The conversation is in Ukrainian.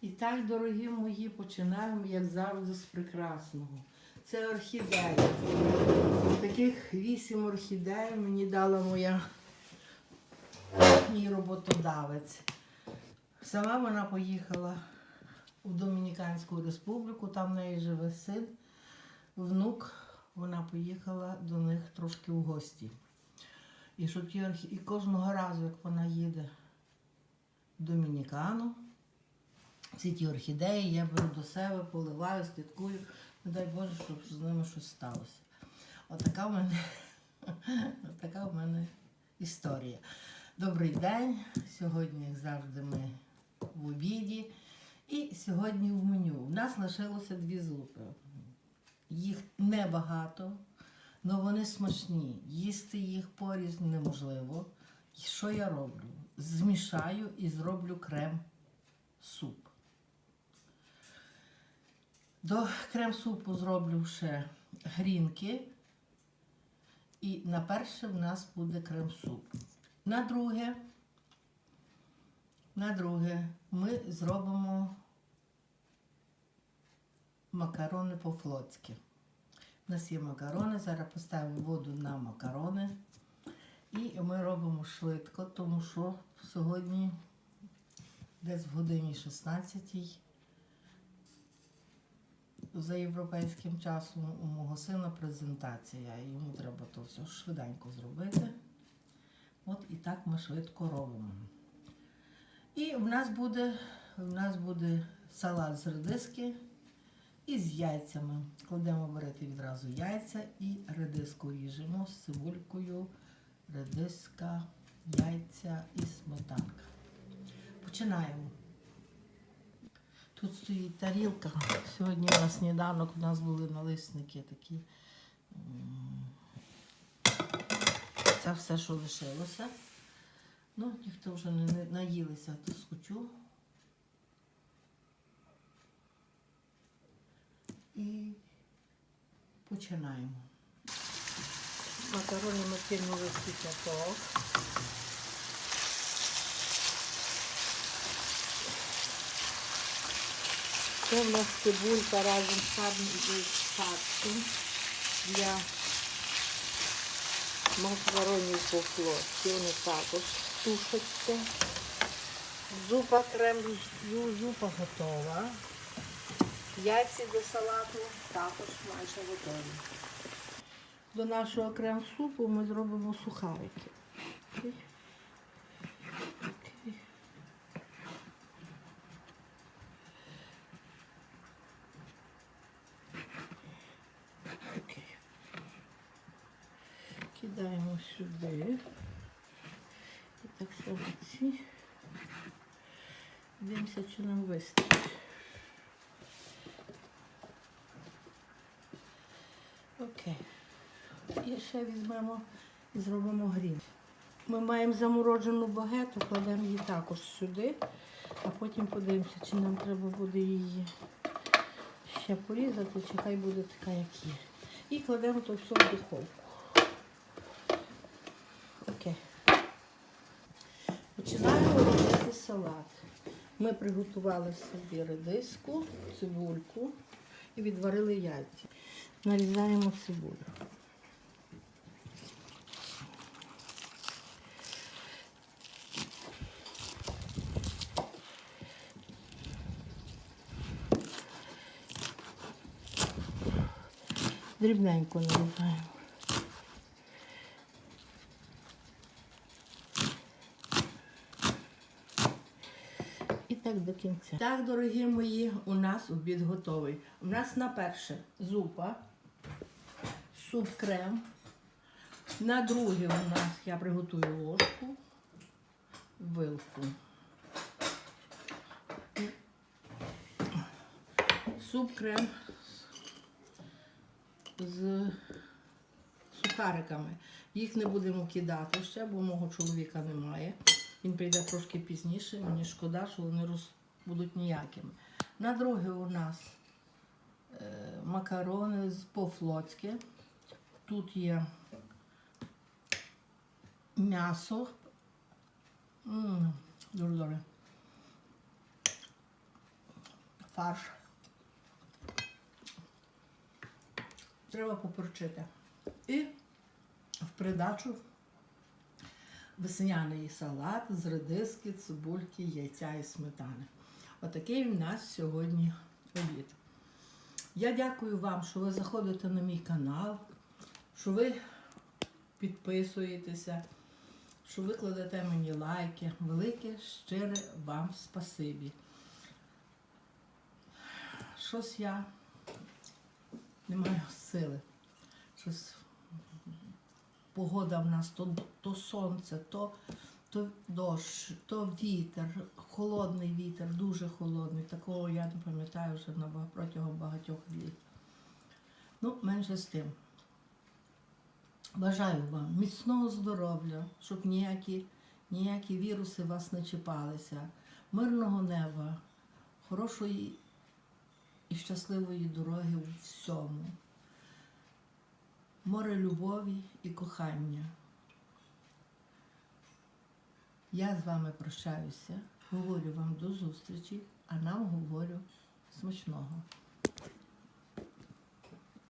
І так, дорогі мої, починаємо, як завжди, з прекрасного. Це орхідея. Таких вісім орхідей мені дала моя мій роботодавець. Сама вона поїхала у Домініканську республіку, там в неї живе син, внук. Вона поїхала до них трошки в гості. І, щоб ті орхі... і кожного разу, як вона їде в Домінікану, всі ті орхідеї я беру до себе, поливаю, слідкую. Не дай Боже, щоб з ними щось сталося. Отака в мене, отака в мене історія. Добрий день. Сьогодні, як завжди, ми в обіді. І сьогодні в меню. У нас лишилося дві зупи. Їх небагато, але вони смачні. Їсти їх порізно неможливо. І що я роблю? Змішаю і зроблю крем-суп. До крем-супу зроблю ще грінки. І на перше в нас буде крем-суп. На друге, на друге ми зробимо макарони по-флотськи. У нас є макарони, зараз поставимо воду на макарони. І ми робимо швидко, тому що сьогодні десь в годині 16 за європейським часом у мого сина презентація. Йому треба то все швиденько зробити. От і так ми швидко робимо. І в нас буде, в нас буде салат з редиски і з яйцями. Кладемо варити відразу яйця і редиску ріжемо з цибулькою, редиска, яйця і сметанка. Починаємо. Тут стоїть тарілка. Сьогодні на сніданок у нас були налисники такі. Це все, що лишилося. Ну, ніхто вже не наїлися, то скучу. І починаємо. Макарони ми кинули в кипяток. Це в нас цибулька разом з фарбом для макаронів по флотці. Вони також тушаться. Зупа крем, зупа готова. Яйці до салату також майже готові. До нашого крем-супу ми зробимо сухарики. Окей. Окей. Окей. Кидаємо сюди. І так само ці. Дивимося, чи нам вистачить. Окей. І ще візьмемо і зробимо грін. Ми маємо заморожену багету, кладемо її також сюди, а потім подивимося, чи нам треба буде її ще порізати, чи хай буде така, як є. І кладемо то все в духовку. Окей. Починаємо робити салат. Ми приготували собі редиску, цибульку і відварили яйця. Нарізаємо цибулю. Дрібненько нарізаємо. Так до кінця. Так, дорогі мої, у нас обід готовий. У нас на перше зупа, суп-крем. На друге у нас я приготую ложку, вилку. Суп-крем з сухариками. Їх не будемо кидати ще, бо мого чоловіка немає. Він прийде трошки пізніше, мені шкода, що вони роз... будуть ніякими. На друге у нас е, макарони по-флотськи. Тут є м'ясо. Дуже добре. фарш. Треба поперчити. І в придачу весняний салат з редиски, цибульки, яйця і сметани. Отакий у нас сьогодні обід. Я дякую вам, що ви заходите на мій канал, що ви підписуєтеся, що ви кладете мені лайки. Велике щире вам спасибі. Щось я не маю сили. Щось погода в нас то, то сонце, то, то дощ, то вітер, холодний вітер, дуже холодний. Такого я не пам'ятаю вже протягом багатьох літ. Ну, менше з тим. Бажаю вам міцного здоров'я, щоб ніякі, ніякі віруси вас не чіпалися, мирного неба, хорошої і щасливої дороги у всьому море любові і кохання. Я з вами прощаюся, говорю вам до зустрічі, а нам говорю смачного.